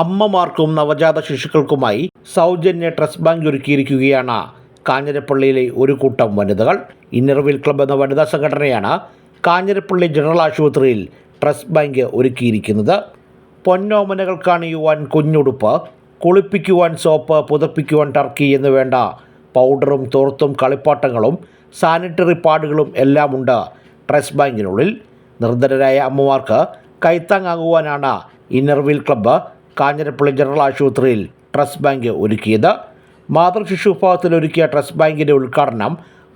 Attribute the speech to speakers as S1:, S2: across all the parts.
S1: അമ്മമാർക്കും നവജാത ശിശുക്കൾക്കുമായി സൗജന്യ ട്രസ്റ്റ് ബാങ്ക് ഒരുക്കിയിരിക്കുകയാണ്. കാഞ്ഞിരപ്പള്ളിയിലെ ഒരു കൂട്ടം വനിതകൾ. ഇന്നർവിൽ ക്ലബ് എന്ന വനിതാ സംഘടനയാണ് കാഞ്ഞിരപ്പള്ളി ജനറൽ ആശുപത്രിയിൽ ട്രസ്റ്റ് ബാങ്ക് ഒരുക്കിയിരിക്കുന്നത്. പൊന്നോമനകൾക്കണിയുവാൻ കുഞ്ഞുടുപ്പ്. കുളിപ്പിക്കുവാൻ സോപ്പ് പുതപ്പിക്കുവാൻ ടർക്കി എന്ന് വേണ്ട പൗഡറും തോർത്തും കളിപ്പാട്ടങ്ങളും സാനിറ്ററി പാഡുകളും എല്ലാം ഉണ്ട് ട്രസ്റ്റ് ബാങ്കിനുള്ളിൽ. നിർധനരായ അമ്മമാർക്ക് കൈത്താങ്ങാകുവാനാണ് Inner Wheel club Kanjirappally general ആശുപത്രിയിൽ ട്രസ്റ്റ് ബാങ്ക് ഒരുക്കിയത്. മാതൃശിശു വിഭാഗത്തിൽ ഒരുക്കിയ ട്രസ്റ്റ് ബാങ്കിന്റെ ഉദ്ഘാടനം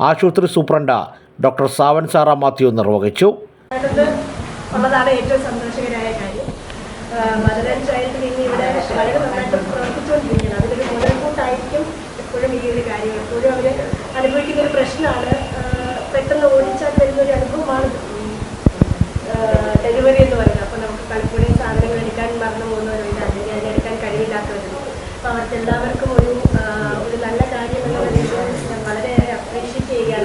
S1: ആശുപത്രി സൂപ്രണ്ട് ഡോക്ടർ സാവൻ സാറ മാത്യു നിർവഹിച്ചു.
S2: ഏറ്റവും സന്തോഷകരമായ കാര്യം. മദർ ആൻഡ് ചൈൽഡ് ഇവിടെ വളരെ നന്നായിട്ട് എപ്പോഴും ഈ ഒരു എപ്പോഴും അനുഭവിക്കുന്ന ഒരു പ്രശ്നമാണ്. പെട്ടെന്ന് ഒരു അനുഭവമാണ് ഡെലിവറി എന്ന് പറയുന്നത്. അപ്പോൾ നമുക്ക് പലപ്പോഴും സാധനങ്ങൾ എടുക്കാൻ മറന്നു കഴിവില്ലാത്തവരുണ്ട് ഒരു ഒരു നല്ല അപ്രീഷിയേറ്റ്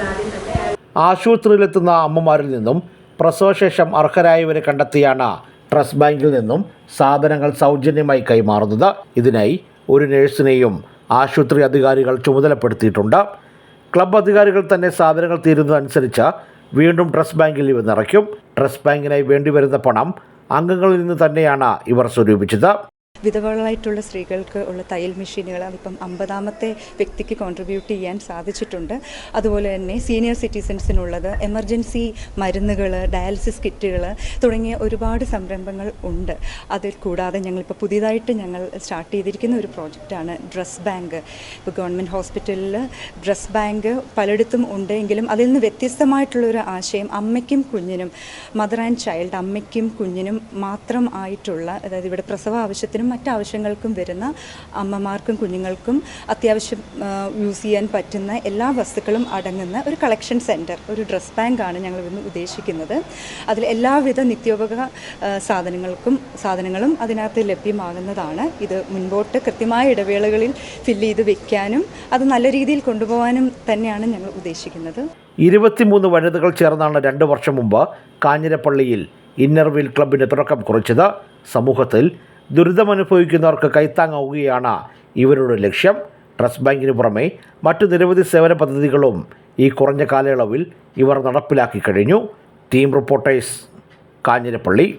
S1: ആശുപത്രിയിലെത്തുന്ന അമ്മമാരിൽ നിന്നും പ്രസവശേഷം അർഹരായവരെ കണ്ടെത്തിയാണ് ട്രസ്റ്റ് ബാങ്കിൽ നിന്നും സാധനങ്ങൾ സൗജന്യമായി കൈമാറുന്നത്. ഇതിനായി ഒരു നഴ്സിനെയും ആശുപത്രി അധികാരികൾ ചുമതലപ്പെടുത്തിയിട്ടുണ്ട്. ക്ലബ് അധികാരികൾ തന്നെ സാധനങ്ങൾ തീരുന്നതനുസരിച്ച് വീണ്ടും ട്രസ്റ്റ് ബാങ്കിൽ ഇവ നിറയ്ക്കും. ട്രസ്റ്റ് ബാങ്കിനായി വേണ്ടിവരുന്ന പണം അംഗങ്ങളിൽ നിന്ന് തന്നെയാണ് ഇവർ സ്വരൂപിച്ചത്.
S3: വിധവകളായിട്ടുള്ള സ്ത്രീകൾക്ക് ഉള്ള തയ്യൽ മെഷീനുകൾ അതിപ്പം അമ്പതാമത്തെ വ്യക്തിക്ക് കോൺട്രിബ്യൂട്ട് ചെയ്യാൻ സാധിച്ചിട്ടുണ്ട്. അതുപോലെ തന്നെ സീനിയർ സിറ്റിസൻസിനുള്ളത് എമർജൻസി മരുന്നുകൾ ഡയാലിസിസ് കിറ്റുകൾ തുടങ്ങിയ ഒരുപാട് സംരംഭങ്ങൾ ഉണ്ട്. അതിൽ കൂടാതെ ഞങ്ങളിപ്പോൾ പുതിയതായിട്ട് ഞങ്ങൾ സ്റ്റാർട്ട് ചെയ്തിരിക്കുന്ന ഒരു പ്രോജക്റ്റാണ് ഡ്രസ് ബാങ്ക് ഇപ്പോൾ ഗവൺമെന്റ് ഹോസ്പിറ്റലിൽ ഡ്രസ് ബാങ്ക് പലയിടത്തും ഉണ്ടെങ്കിലും അതിൽ നിന്ന് വ്യത്യസ്തമായിട്ടുള്ളൊരു ആശയം അമ്മയ്ക്കും കുഞ്ഞിനും മദർ ആൻഡ് ചൈൽഡ് അമ്മയ്ക്കും കുഞ്ഞിനും മാത്രം ആയിട്ടുള്ള അതായത് ഇവിടെ പ്രസവ ആവശ്യത്തിനും മറ്റ് ആവശ്യങ്ങൾക്കും വരുന്ന അമ്മമാർക്കും കുഞ്ഞുങ്ങൾക്കും അത്യാവശ്യം യൂസ് ചെയ്യാൻ പറ്റുന്ന എല്ലാ വസ്തുക്കളും അടങ്ങുന്ന ഒരു കളക്ഷൻ സെന്റർ ഒരു ഡ്രസ് ബാങ്കാണ് ഞങ്ങൾ ഇന്ന് ഉദ്ദേശിക്കുന്നത്. അതിൽ എല്ലാവിധ നിത്യോപക സാധനങ്ങൾക്കും സാധനങ്ങളും അതിനകത്ത് ലഭ്യമാകുന്നതാണ്. ഇത് മുൻപോട്ട് കൃത്യമായ ഇടവേളകളിൽ ഫില്ല് ചെയ്ത് വെക്കാനും അത് നല്ല രീതിയിൽ കൊണ്ടുപോകാനും തന്നെയാണ് ഞങ്ങൾ ഉദ്ദേശിക്കുന്നത്.
S1: ഇരുപത്തിമൂന്ന് വനിതകൾ ചേർന്നാണ് രണ്ട് വർഷം മുമ്പ് കാഞ്ഞിരപ്പള്ളിയിൽ ഇന്നർവീൽ ക്ലബിന് തുടക്കം കുറിച്ചത്. സമൂഹത്തിൽ ദുരിതമനുഭവിക്കുന്നവർക്ക് കൈത്താങ്ങാവുകയാണ് ഇവരുടെ ലക്ഷ്യം. ട്രസ്റ്റ് ബാങ്കിന് പുറമെ മറ്റു നിരവധി സേവന പദ്ധതികളും ഈ കുറഞ്ഞ കാലയളവിൽ ഇവർ നടപ്പിലാക്കി കഴിഞ്ഞു. Team reporters Kanjirappally.